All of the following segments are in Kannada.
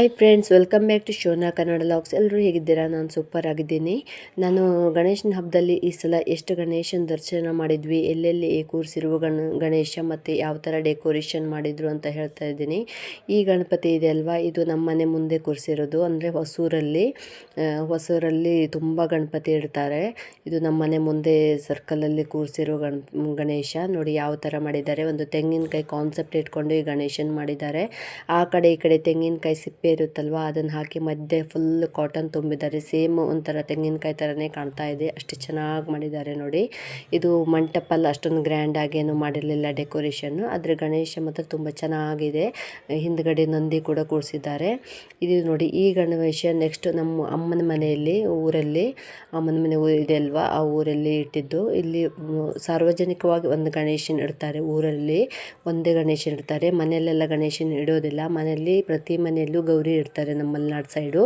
Hi friends welcome back to ಶೋನಾ Kannada ಲಾಕ್ಸ್ ಎಲ್ಲರೂ ಹೇಗಿದ್ದೀರಾ? ನಾನು ಸೂಪರ್ ಆಗಿದ್ದೀನಿ. ನಾನು ಗಣೇಶನ ಹಬ್ಬದಲ್ಲಿ ಈ ಸಲ ಎಷ್ಟು ಗಣೇಶನ ದರ್ಶನ ಮಾಡಿದ್ವಿ, ಎಲ್ಲೆಲ್ಲಿ ಕೂರಿಸಿರುವ ಗಣ, ಗಣೇಶ ಮತ್ತು ಯಾವ ಥರ ಡೆಕೋರೇಷನ್ ಮಾಡಿದ್ರು ಅಂತ ಹೇಳ್ತಾ ಇದ್ದೀನಿ. ಈ ಗಣಪತಿ ಇದೆ ಅಲ್ವಾ? ಇದು ನಮ್ಮ ಮನೆ ಮುಂದೆ ಕೂರಿಸಿರೋದು ಅಂದರೆ ಹೊಸೂರಲ್ಲಿ ಹೊಸೂರಲ್ಲಿ ತುಂಬ ಗಣಪತಿ ಇಡ್ತಾರೆ. ಇದು ನಮ್ಮ ಮನೆ ಮುಂದೆ ಸರ್ಕಲಲ್ಲಿ ಕೂರಿಸಿರೋ ಗಣ, ಗಣೇಶ. ನೋಡಿ ಯಾವ ಥರ ಮಾಡಿದ್ದಾರೆ. ಒಂದು ತೆಂಗಿನಕಾಯಿ ಕಾನ್ಸೆಪ್ಟ್ ಇಟ್ಕೊಂಡು ಈ ಗಣೇಶನ ಮಾಡಿದ್ದಾರೆ. ಆ ಕಡೆ ಈ ಕಡೆ ತೆಂಗಿನಕಾಯಿ ಸಿಪ್ಪೆ ಇರುತ್ತಲ್ವ? ಅದನ್ನು ಹಾಕಿ ಮಧ್ಯೆ ಫುಲ್ ಕಾಟನ್ ತುಂಬಿದ್ದಾರೆ. ಸೇಮ್ ಒಂಥರ ತೆಂಗಿನಕಾಯಿ ಥರನೇ ಕಾಣ್ತಾ ಇದೆ. ಅಷ್ಟು ಚೆನ್ನಾಗಿ ಮಾಡಿದ್ದಾರೆ ನೋಡಿ. ಇದು ಮಂಟಪಲ್ಲಿ ಅಷ್ಟೊಂದು ಗ್ರ್ಯಾಂಡಾಗಿ ಏನು ಮಾಡಿರಲಿಲ್ಲ ಡೆಕೋರೇಷನ್ನು ಆದರೆ ಗಣೇಶ ಮಾತ್ರ ತುಂಬ ಚೆನ್ನಾಗಿದೆ. ಹಿಂದ್ಗಡೆ ನಂದಿ ಕೂಡ ಕೂರಿಸಿದ್ದಾರೆ. ಇದು ನೋಡಿ, ಈ ಗಣೇಶ ನೆಕ್ಸ್ಟ್ ನಮ್ಮ ಅಮ್ಮನ ಮನೆಯಲ್ಲಿ, ಊರಲ್ಲಿ, ಅಮ್ಮನ ಮನೆ ಇದೆ ಅಲ್ವಾ? ಆ ಊರಲ್ಲಿ ಇಟ್ಟಿದ್ದು. ಇಲ್ಲಿ ಸಾರ್ವಜನಿಕವಾಗಿ ಒಂದು ಗಣೇಶನ ಇಡ್ತಾರೆ ಊರಲ್ಲಿ. ಒಂದೇ ಗಣೇಶನ ಇಡ್ತಾರೆ. ಮನೆಯಲ್ಲೆಲ್ಲ ಗಣೇಶನ ಇಡೋದಿಲ್ಲ. ಮನೆಯಲ್ಲಿ ಪ್ರತಿ ಮನೆಯಲ್ಲೂ ಗೌರಿ ಇಡ್ತಾರೆ ನಮ್ಮ ಮಲೆನಾಡು ಸೈಡು.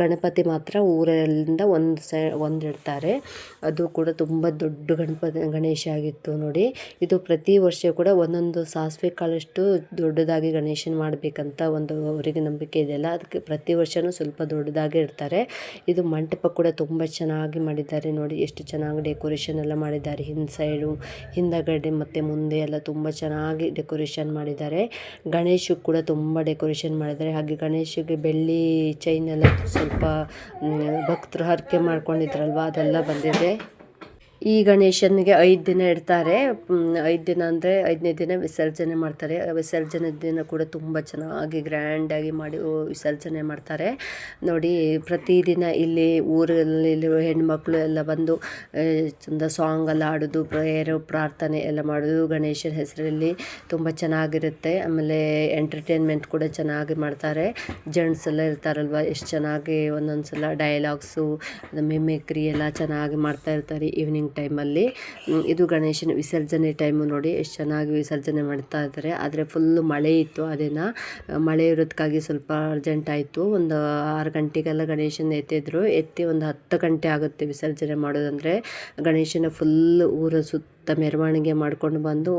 ಗಣಪತಿ ಮಾತ್ರ ಊರಲ್ಲಿಂದ ಒಂದು ಸೈ, ಒಂದು ಇಡ್ತಾರೆ. ಅದು ಕೂಡ ತುಂಬ ದೊಡ್ಡ ಗಣಪತಿ, ಗಣೇಶ ಆಗಿತ್ತು ನೋಡಿ. ಇದು ಪ್ರತಿ ವರ್ಷ ಕೂಡ ಒಂದೊಂದು ಸಾಸಿವೆ ಕಾಳಷ್ಟು ದೊಡ್ಡದಾಗಿ ಗಣೇಶನ ಮಾಡಬೇಕಂತ ಒಂದು ಅವರಿಗೆ ನಂಬಿಕೆ ಇದೆಯಲ್ಲ ಅದಕ್ಕೆ ಪ್ರತಿ ವರ್ಷವೂ ಸ್ವಲ್ಪ ದೊಡ್ಡದಾಗಿ ಇಡ್ತಾರೆ. ಇದು ಮಂಟಪ ಕೂಡ ತುಂಬ ಚೆನ್ನಾಗಿ ಮಾಡಿದ್ದಾರೆ ನೋಡಿ. ಎಷ್ಟು ಚೆನ್ನಾಗಿ ಡೆಕೋರೇಷನ್ ಎಲ್ಲ ಮಾಡಿದ್ದಾರೆ. ಹಿಂದ್ ಸೈಡು, ಹಿಂದಗಡೆ ಮತ್ತು ಮುಂದೆ ಎಲ್ಲ ತುಂಬ ಚೆನ್ನಾಗಿ ಡೆಕೋರೇಷನ್ ಮಾಡಿದ್ದಾರೆ. ಗಣೇಶ ಕೂಡ ತುಂಬ ಡೆಕೋರೇಷನ್ ಮಾಡಿದ್ದಾರೆ. ಹಾಗೆ ಗಣೇಶಗೆ ಬೆಳ್ಳಿ ಚೈನ್ ಎಲ್ಲ ಸ್ವಲ್ಪ ಭಕ್ತರು ಹರಕೆ ಮಾಡ್ಕೊಂಡಿದ್ರಲ್ವ ಅದೆಲ್ಲ ಬಂದಿದೆ. ಈ ಗಣೇಶನಿಗೆ ಐದು ದಿನ ಇಡ್ತಾರೆ. ಐದು ದಿನ ಅಂದರೆ ಐದನೇ ದಿನ ವಿಸರ್ಜನೆ ಮಾಡ್ತಾರೆ. ವಿಸರ್ಜನೆ ದಿನ ಕೂಡ ತುಂಬ ಚೆನ್ನಾಗಿ ಗ್ರ್ಯಾಂಡಾಗಿ ಮಾಡಿ ವಿಸರ್ಜನೆ ಮಾಡ್ತಾರೆ. ನೋಡಿ ಪ್ರತಿದಿನ ಇಲ್ಲಿ ಊರಲ್ಲಿರುವ ಹೆಣ್ಮಕ್ಳು ಎಲ್ಲ ಬಂದು ಚಂದ ಸಾಂಗ್ ಎಲ್ಲ ಆಡೋದು ಪ್ರೇಯರು ಪ್ರಾರ್ಥನೆ ಎಲ್ಲ ಮಾಡೋದು. ಗಣೇಶನ ಹೆಸರಲ್ಲಿ ತುಂಬ ಚೆನ್ನಾಗಿರುತ್ತೆ. ಆಮೇಲೆ ಎಂಟರ್ಟೈನ್ಮೆಂಟ್ ಕೂಡ ಚೆನ್ನಾಗಿ ಮಾಡ್ತಾರೆ. ಜೆಂಟ್ಸ್ ಎಲ್ಲ ಇರ್ತಾರಲ್ವ, ಎಷ್ಟು ಚೆನ್ನಾಗಿ ಒಂದೊಂದು ಸಲ ಡೈಲಾಗ್ಸು ಮಿಮಿಕ್ರಿ ಎಲ್ಲ ಚೆನ್ನಾಗಿ ಮಾಡ್ತಾ ಇರ್ತಾರೆ. ಈವ್ನಿಂಗ್ ಟೈಮಲ್ಲಿ ಇದು ಗಣೇಶನ ವಿಸರ್ಜನೆ ಟೈಮು ನೋಡಿ ಎಷ್ಟು ಚೆನ್ನಾಗಿ ವಿಸರ್ಜನೆ ಮಾಡ್ತಾ ಇದ್ದಾರೆ. ಆದರೆ ಫುಲ್ಲು ಮಳೆ ಇತ್ತು ಅದೇನ ಮಳೆ ಇರೋದಕ್ಕಾಗಿ ಸ್ವಲ್ಪ ಅರ್ಜೆಂಟ್ ಆಯಿತು. ಒಂದು ಆರು ಗಂಟೆಗೆಲ್ಲ ಗಣೇಶನ ಎತ್ತಿದ್ರು. ಎತ್ತಿ ಒಂದು ಹತ್ತು ಗಂಟೆ ಆಗುತ್ತೆ ವಿಸರ್ಜನೆ ಮಾಡೋದಂದರೆ. ಗಣೇಶನ ಫುಲ್ ಊರ ಸುತ್ತ ಮೆರವಣಿಗೆ ಮಾಡ್ಕೊಂಡು ಬಂದು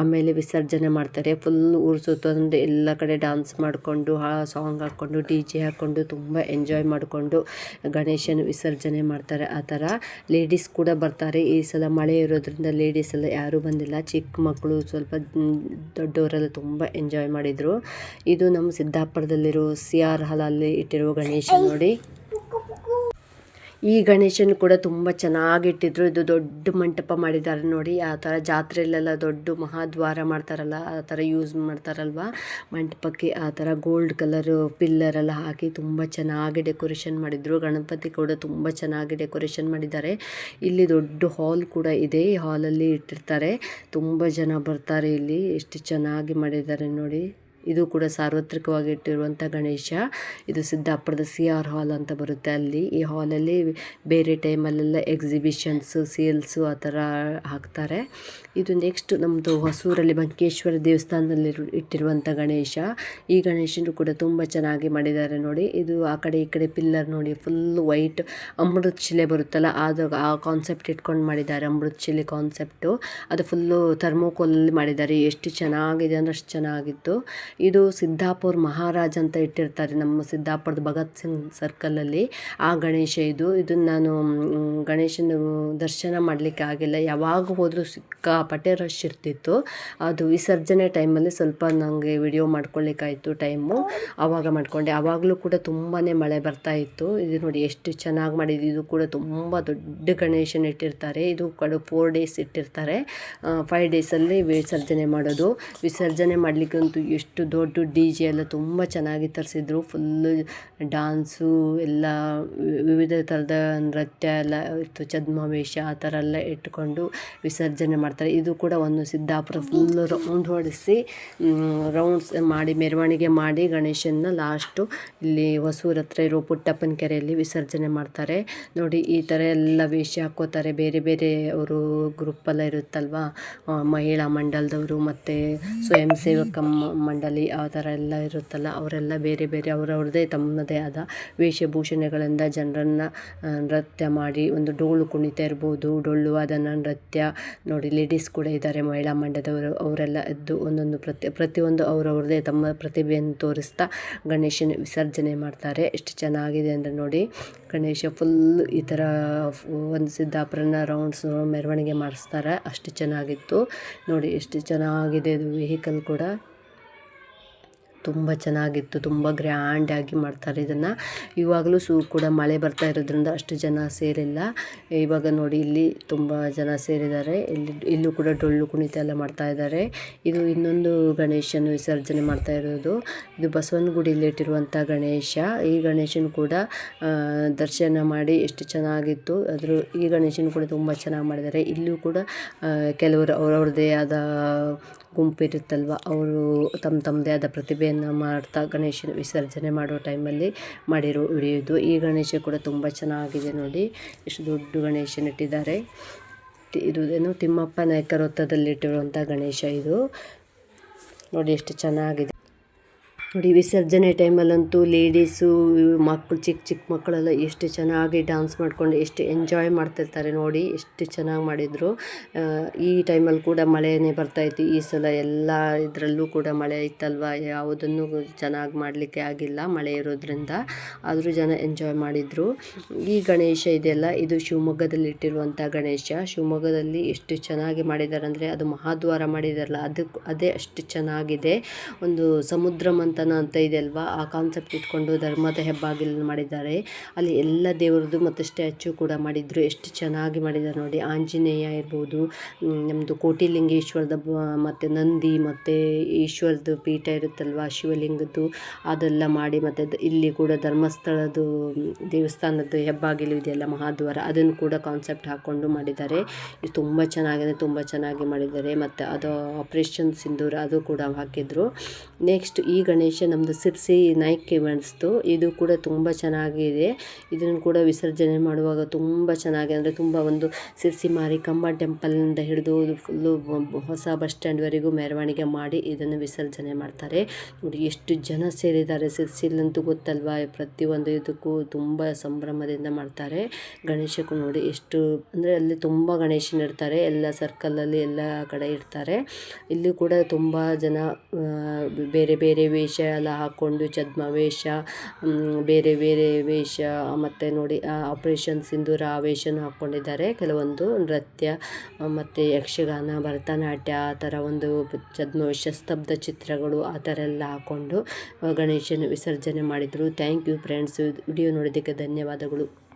ಆಮೇಲೆ ವಿಸರ್ಜನೆ ಮಾಡ್ತಾರೆ. ಫುಲ್ ಊರು ಸುತ್ತೊಂದು ಎಲ್ಲ ಕಡೆ ಡಾನ್ಸ್ ಮಾಡಿಕೊಂಡು ಆ ಸಾಂಗ್ ಹಾಕ್ಕೊಂಡು ಡಿ ಜೆ ಹಾಕ್ಕೊಂಡು ತುಂಬ ಎಂಜಾಯ್ ಮಾಡಿಕೊಂಡು ಗಣೇಶನ ವಿಸರ್ಜನೆ ಮಾಡ್ತಾರೆ. ಆ ಥರ ಲೇಡೀಸ್ ಕೂಡ ಬರ್ತಾರೆ. ಈ ಸಲ ಮಳೆ ಇರೋದ್ರಿಂದ ಲೇಡೀಸ್ ಎಲ್ಲ ಯಾರೂ ಬಂದಿಲ್ಲ. ಚಿಕ್ಕ ಮಕ್ಕಳು ಸ್ವಲ್ಪ ದೊಡ್ಡವರೆಲ್ಲ ತುಂಬ ಎಂಜಾಯ್ ಮಾಡಿದರು. ಇದು ನಮ್ಮ ಸಿದ್ದಾಪುರದಲ್ಲಿರೋ ಸಿ ಆರ್ ಹಾಲಲ್ಲಿ ಇಟ್ಟಿರುವ ಗಣೇಶ ನೋಡಿ. ಈ ಗಣೇಶನ ಕೂಡ ತುಂಬ ಚೆನ್ನಾಗಿ ಇಟ್ಟಿದ್ರು ಇದು ದೊಡ್ಡ ಮಂಟಪ ಮಾಡಿದ್ದಾರೆ ನೋಡಿ. ಆ ಥರ ಜಾತ್ರೆಯಲ್ಲೆಲ್ಲ ದೊಡ್ಡ ಮಹಾದ್ವಾರ ಮಾಡ್ತಾರಲ್ಲ, ಆ ಥರ ಯೂಸ್ ಮಾಡ್ತಾರಲ್ವ? ಮಂಟಪಕ್ಕೆ ಆ ಥರ ಗೋಲ್ಡ್ ಕಲರು ಪಿಲ್ಲರ್ ಎಲ್ಲ ಹಾಕಿ ತುಂಬ ಚೆನ್ನಾಗಿ ಡೆಕೋರೇಷನ್ ಮಾಡಿದರು. ಗಣಪತಿ ಕೂಡ ತುಂಬ ಚೆನ್ನಾಗಿ ಡೆಕೋರೇಷನ್ ಮಾಡಿದ್ದಾರೆ. ಇಲ್ಲಿ ದೊಡ್ಡ ಹಾಲ್ ಕೂಡ ಇದೆ. ಈ ಹಾಲಲ್ಲಿ ಇಟ್ಟಿರ್ತಾರೆ. ತುಂಬ ಜನ ಬರ್ತಾರೆ ಇಲ್ಲಿ. ಎಷ್ಟು ಚೆನ್ನಾಗಿ ಮಾಡಿದ್ದಾರೆ ನೋಡಿ. ಇದು ಕೂಡ ಸಾರ್ವತ್ರಿಕವಾಗಿ ಇಟ್ಟಿರುವಂಥ ಗಣೇಶ. ಇದು ಸಿದ್ದಾಪುರದ ಸಿ ಆರ್ ಹಾಲ್ ಅಂತ ಬರುತ್ತೆ ಅಲ್ಲಿ. ಈ ಹಾಲಲ್ಲಿ ಬೇರೆ ಟೈಮಲ್ಲೆಲ್ಲ ಎಕ್ಸಿಬಿಷನ್ಸು ಸೇಲ್ಸು ಆ ಥರ ಹಾಕ್ತಾರೆ. ಇದು ನೆಕ್ಸ್ಟ್ ನಮ್ಮದು ಹೊಸೂರಲ್ಲಿ ಬಂಕೇಶ್ವರ ದೇವಸ್ಥಾನದಲ್ಲಿ ಇಟ್ಟಿರುವಂಥ ಗಣೇಶ. ಈ ಗಣೇಶನು ಕೂಡ ತುಂಬ ಚೆನ್ನಾಗಿ ಮಾಡಿದ್ದಾರೆ ನೋಡಿ. ಇದು ಆ ಕಡೆ ಈ ಕಡೆ ಪಿಲ್ಲರ್ ನೋಡಿ ಫುಲ್ ವೈಟ್ ಅಮೃತ ಶಿಲೆ ಬರುತ್ತಲ್ಲ, ಅದು ಆ ಕಾನ್ಸೆಪ್ಟ್ ಇಟ್ಕೊಂಡು ಮಾಡಿದ್ದಾರೆ, ಅಮೃತ ಶಿಲೆ ಕಾನ್ಸೆಪ್ಟು ಅದು ಫುಲ್ಲು ಥರ್ಮೋಕೋಲಲ್ಲಿ ಮಾಡಿದ್ದಾರೆ. ಎಷ್ಟು ಚೆನ್ನಾಗಿದೆ ಅಂದ್ರೆ ಅಷ್ಟು ಚೆನ್ನಾಗಿತ್ತು. ಇದು ಸಿದ್ದಾಪುರ ಮಹಾರಾಜ್ ಅಂತ ಇಟ್ಟಿರ್ತಾರೆ ನಮ್ಮ ಸಿದ್ದಾಪುರದ ಭಗತ್ ಸಿಂಗ್ ಸರ್ಕಲಲ್ಲಿ ಆ ಗಣೇಶ ಇದು. ಇದನ್ನು ನಾನು ಗಣೇಶನ ದರ್ಶನ ಮಾಡಲಿಕ್ಕೆ ಆಗಿಲ್ಲ. ಯಾವಾಗ ಹೋದರೂ ಸಿಕ್ಕಾಪಟ್ಟೆ ರಶ್ ಇರ್ತಿತ್ತು. ಅದು ವಿಸರ್ಜನೆ ಟೈಮಲ್ಲಿ ಸ್ವಲ್ಪ ನನಗೆ ವಿಡಿಯೋ ಮಾಡ್ಕೊಳ್ಳಿಕ್ಕಾಯಿತು ಟೈಮು ಆವಾಗ ಮಾಡಿಕೊಂಡೆ. ಆವಾಗಲೂ ಕೂಡ ತುಂಬಾ ಮಳೆ ಬರ್ತಾ ಇತ್ತು. ಇದು ನೋಡಿ ಎಷ್ಟು ಚೆನ್ನಾಗಿ ಮಾಡಿದ್ದು ಇದು ಕೂಡ ತುಂಬ ದೊಡ್ಡ ಗಣೇಶನ ಇಟ್ಟಿರ್ತಾರೆ. ಇದು ಕಡೆ ಫೋರ್ ಡೇಸ್ ಇಟ್ಟಿರ್ತಾರೆ. ಫೈವ್ ಡೇಸಲ್ಲಿ ವಿಸರ್ಜನೆ ಮಾಡೋದು. ವಿಸರ್ಜನೆ ಮಾಡಲಿಕ್ಕಂತೂ ಎಷ್ಟು ದೊಡ್ಡ ಡಿ ಜೆ ಎಲ್ಲ ತುಂಬ ಚೆನ್ನಾಗಿ ತರಿಸಿದ್ರು. ಫುಲ್ಲು ಡಾನ್ಸು, ಎಲ್ಲ ವಿವಿಧ ಥರದ ನೃತ್ಯ ಎಲ್ಲ ಇತ್ತು. ಚದ್ಮವೇಷ ಆ ಥರ ಎಲ್ಲ ಇಟ್ಕೊಂಡು ವಿಸರ್ಜನೆ ಮಾಡ್ತಾರೆ. ಇದು ಕೂಡ ಒಂದು ಸಿದ್ದಾಪುರ ಫುಲ್ಲು ರೌಂಡ್ ಹೊಡೆಸಿ ರೌಂಡ್ಸ್ ಮಾಡಿ, ಮೆರವಣಿಗೆ ಮಾಡಿ ಗಣೇಶನ ಲಾಸ್ಟು ಇಲ್ಲಿ ಹೊಸೂರ ಹತ್ರ ಇರೋ ಪುಟ್ಟಪ್ಪನ ಕೆರೆಯಲ್ಲಿ ವಿಸರ್ಜನೆ ಮಾಡ್ತಾರೆ. ನೋಡಿ, ಈ ಥರ ಎಲ್ಲ ವೇಷ ಹಾಕೋತಾರೆ ಬೇರೆ ಬೇರೆ ಅವರು ಗ್ರೂಪೆಲ್ಲ ಇರುತ್ತಲ್ವ ಮಹಿಳಾ ಮಂಡಲದವರು ಮತ್ತು ಸ್ವಯಂ ಸೇವಕ ಮಂಡಲ ಬಲಿ ಆ ಥರ ಎಲ್ಲ ಇರುತ್ತಲ್ಲ, ಅವರೆಲ್ಲ ಬೇರೆ ಬೇರೆ ಅವರವ್ರದ್ದೇ ತಮ್ಮದೇ ಆದ ವೇಷಭೂಷಣಗಳಿಂದ ಜನರನ್ನು ನೃತ್ಯ ಮಾಡಿ ಒಂದು ಡೋಲು ಕುಣಿತ ಇರ್ಬೋದು, ಡೊಳ್ಳು ವಾದನ ನೃತ್ಯ ನೋಡಿ ಲೇಡೀಸ್ ಕೂಡ ಇದ್ದಾರೆ ಮಹಿಳಾ ಮಂಡ್ಯದವರು ಅವರೆಲ್ಲ ಎದ್ದು ಒಂದೊಂದು ಪ್ರತಿ ಪ್ರತಿಯೊಂದು ಅವರವ್ರದ್ದೇ ತಮ್ಮ ಪ್ರತಿಭೆಯನ್ನು ತೋರಿಸ್ತಾ ಗಣೇಶನ ವಿಸರ್ಜನೆ ಮಾಡ್ತಾರೆ. ಎಷ್ಟು ಚೆನ್ನಾಗಿದೆ ಅಂದರೆ ನೋಡಿ, ಗಣೇಶ ಫುಲ್ ಈ ಥರ ಒಂದು ಸಿದ್ದಾಪುರನ ರೌಂಡ್ಸ್ ಮೆರವಣಿಗೆ ಮಾಡಿಸ್ತಾರೆ. ಅಷ್ಟು ಚೆನ್ನಾಗಿತ್ತು. ನೋಡಿ ಎಷ್ಟು ಚೆನ್ನಾಗಿದೆ ಇದು ವೆಹಿಕಲ್ ಕೂಡ. ತುಂಬ ಚೆನ್ನಾಗಿತ್ತು, ತುಂಬ ಗ್ರ್ಯಾಂಡಾಗಿ ಮಾಡ್ತಾರೆ ಇದನ್ನು. ಇವಾಗಲೂ ಸೂ ಕೂಡ ಮಳೆ ಬರ್ತಾ ಇರೋದ್ರಿಂದ ಅಷ್ಟು ಜನ ಸೇರಿಲ್ಲ. ಇವಾಗ ನೋಡಿ ಇಲ್ಲಿ ತುಂಬ ಜನ ಸೇರಿದ್ದಾರೆ. ಇಲ್ಲಿ, ಇಲ್ಲೂ ಕೂಡ ಡೊಳ್ಳು ಕುಣಿತ ಎಲ್ಲ ಮಾಡ್ತಾ ಇದ್ದಾರೆ. ಇದು ಇನ್ನೊಂದು ಗಣೇಶನ ವಿಸರ್ಜನೆ ಮಾಡ್ತಾ ಇರೋದು. ಇದು ಬಸವನಗುಡಿಯಲ್ಲಿ ಇಟ್ಟಿರುವಂಥ ಗಣೇಶ. ಈ ಗಣೇಶನ ಕೂಡ ದರ್ಶನ ಮಾಡಿ ಎಷ್ಟು ಚೆನ್ನಾಗಿತ್ತು. ಅದ್ರ ಈ ಗಣೇಶನ ಕೂಡ ತುಂಬ ಚೆನ್ನಾಗಿ ಮಾಡಿದ್ದಾರೆ. ಇಲ್ಲೂ ಕೂಡ ಕೆಲವರು ಅವರವ್ರದ್ದೇ ಆದ ಗುಂಪಿರುತ್ತಲ್ವ? ಅವರು ತಮ್ಮ ತಮ್ಮದೇ ಆದ ಪ್ರತಿಭೆಯನ್ನು ಮಾಡ್ತಾ ಗಣೇಶನ ವಿಸರ್ಜನೆ ಮಾಡೋ ಟೈಮಲ್ಲಿ ಮಾಡಿರೋ ವಿಡಿಯೋ ಈ ಗಣೇಶ ಕೂಡ ತುಂಬ ಚೆನ್ನಾಗಿದೆ ನೋಡಿ. ಎಷ್ಟು ದೊಡ್ಡ ಗಣೇಶನ ಇಟ್ಟಿದ್ದಾರೆ ಇದು ಏನು ತಿಮ್ಮಪ್ಪ ನಾಯಕರ ವೃತ್ತದಲ್ಲಿಟ್ಟಿರುವಂಥ ಗಣೇಶ ಇದು. ನೋಡಿ ಎಷ್ಟು ಚೆನ್ನಾಗಿದೆ. ನೋಡಿ, ವಿಸರ್ಜನೆ ಟೈಮಲ್ಲಂತೂ ಲೇಡೀಸು ಮಕ್ಕಳು ಚಿಕ್ಕ ಚಿಕ್ಕ ಮಕ್ಕಳೆಲ್ಲ ಎಷ್ಟು ಚೆನ್ನಾಗಿ ಡ್ಯಾನ್ಸ್ ಮಾಡ್ಕೊಂಡು ಎಷ್ಟು ಎಂಜಾಯ್ ಮಾಡ್ತಿರ್ತಾರೆ ನೋಡಿ, ಎಷ್ಟು ಚೆನ್ನಾಗಿ ಮಾಡಿದರು. ಈ ಟೈಮಲ್ಲಿ ಕೂಡ ಮಳೆನೇ ಬರ್ತಾಯಿತ್ತು ಈ ಸಲ ಎಲ್ಲ ಇದರಲ್ಲೂ ಕೂಡ ಮಳೆ ಇತ್ತಲ್ವ? ಯಾವುದನ್ನು ಚೆನ್ನಾಗಿ ಮಾಡಲಿಕ್ಕೆ ಆಗಿಲ್ಲ ಮಳೆ ಇರೋದ್ರಿಂದ. ಆದರೂ ಜನ ಎಂಜಾಯ್ ಮಾಡಿದರು. ಈ ಗಣೇಶ ಇದೆಯಲ್ಲ, ಇದು ಶಿವಮೊಗ್ಗದಲ್ಲಿ ಇಟ್ಟಿರುವಂಥ ಗಣೇಶ. ಶಿವಮೊಗ್ಗದಲ್ಲಿ ಎಷ್ಟು ಚೆನ್ನಾಗಿ ಮಾಡಿದ್ದಾರೆ ಅಂದರೆ ಅದು ಮಹಾದ್ವಾರ ಮಾಡಿದಾರಲ್ಲ ಅದಕ್ಕೆ ಅದೇ ಅಷ್ಟು ಚೆನ್ನಾಗಿದೆ. ಒಂದು ಸಮುದ್ರ ಮಂಥನ ಅಂತ ಇದೆ ಅಲ್ವಾ? ಆ ಕಾನ್ಸೆಪ್ಟ್ ಇಟ್ಕೊಂಡು ಧರ್ಮದ ಹೆಬ್ಬಾಗಿಲನ್ನು ಮಾಡಿದ್ದಾರೆ. ಅಲ್ಲಿ ಎಲ್ಲ ದೇವರದ್ದು ಮತ್ತು ಸ್ಟ್ಯಾಚು ಕೂಡ ಮಾಡಿದ್ರು. ಎಷ್ಟು ಚೆನ್ನಾಗಿ ಮಾಡಿದ್ದಾರೆ ನೋಡಿ. ಆಂಜನೇಯ ಇರ್ಬೋದು ನಮ್ಮದು ಕೋಟಿಲಿಂಗೇಶ್ವರದ ಮತ್ತು ನಂದಿ, ಮತ್ತು ಈಶ್ವರದ್ದು ಪೀಠ ಇರುತ್ತಲ್ವ, ಶಿವಲಿಂಗದ್ದು, ಅದೆಲ್ಲ ಮಾಡಿ ಮತ್ತು ಇಲ್ಲಿ ಕೂಡ ಧರ್ಮಸ್ಥಳದ್ದು ದೇವಸ್ಥಾನದ್ದು ಹೆಬ್ಬಾಗಿಲು ಇದೆಯಲ್ಲ, ಮಹಾದ್ವಾರ, ಅದನ್ನು ಕೂಡ ಕಾನ್ಸೆಪ್ಟ್ ಹಾಕ್ಕೊಂಡು ಮಾಡಿದ್ದಾರೆ. ಇದು ತುಂಬ ಚೆನ್ನಾಗಿದೆ, ತುಂಬ ಚೆನ್ನಾಗಿ ಮಾಡಿದ್ದಾರೆ. ಮತ್ತು ಅದು ಆಪ್ರೇಷನ್ ಸಿಂಧೂರ ಅದು ಕೂಡ ಹಾಕಿದ್ರು. ನೆಕ್ಸ್ಟ್ ಈ ಗಣೇಶ ಗಣೇಶ ನಮ್ಮದು ಸಿರ್ಸಿ ನಾಯ್ಕೆ ಮಾಡಿಸ್ತು ಇದು ಕೂಡ ತುಂಬ ಚೆನ್ನಾಗಿದೆ. ಇದನ್ನು ಕೂಡ ವಿಸರ್ಜನೆ ಮಾಡುವಾಗ ತುಂಬ ಚೆನ್ನಾಗಿ, ಅಂದರೆ ತುಂಬ ಒಂದು ಸಿರ್ಸಿ ಮಾರಿಕಂಬ ಟೆಂಪಲ್ನಿಂದ ಹಿಡಿದು ಫುಲ್ಲು ಹೊಸ ಬಸ್ ಸ್ಟ್ಯಾಂಡ್ವರೆಗೂ ಮೆರವಣಿಗೆ ಮಾಡಿ ಇದನ್ನು ವಿಸರ್ಜನೆ ಮಾಡ್ತಾರೆ. ನೋಡಿ, ಎಷ್ಟು ಜನ ಸೇರಿದ್ದಾರೆ ಸಿರ್ಸಿಲಂತೂ ಗೊತ್ತಲ್ವಾ? ಪ್ರತಿಯೊಂದು ಇದಕ್ಕೂ ತುಂಬ ಸಂಭ್ರಮದಿಂದ ಮಾಡ್ತಾರೆ. ಗಣೇಶಕ್ಕೂ ನೋಡಿ ಎಷ್ಟು, ಅಂದರೆ ಅಲ್ಲಿ ತುಂಬ ಗಣೇಶನ ಇರ್ತಾರೆ. ಎಲ್ಲ ಸರ್ಕಲಲ್ಲಿ ಎಲ್ಲ ಕಡೆ ಇರ್ತಾರೆ. ಇಲ್ಲಿ ಕೂಡ ತುಂಬ ಜನ ಬೇರೆ ಬೇರೆ ವೇಷ ಎಲ್ಲ ಹಾಕ್ಕೊಂಡು ವೇಷ ಬೇರೆ ಬೇರೆ ವೇಷ, ಮತ್ತು ನೋಡಿ ಆಪ್ರೇಷನ್ ಸಿಂಧೂರ ಆ ವೇಷನೂ ಹಾಕ್ಕೊಂಡಿದ್ದಾರೆ. ಕೆಲವೊಂದು ನೃತ್ಯ ಮತ್ತು ಯಕ್ಷಗಾನ, ಭರತನಾಟ್ಯ, ಆ ಥರ ಒಂದು ಛದ್ಮವೇಷ ಸ್ತಬ್ಧ ಚಿತ್ರಗಳು ಆ ಥರ ಎಲ್ಲ ಹಾಕ್ಕೊಂಡು ಗಣೇಶನ ವಿಸರ್ಜನೆ ಮಾಡಿದರು. ಥ್ಯಾಂಕ್ ಯು ಫ್ರೆಂಡ್ಸ್ ವಿಡಿಯೋ ನೋಡಿದ್ದಕ್ಕೆ ಧನ್ಯವಾದಗಳು.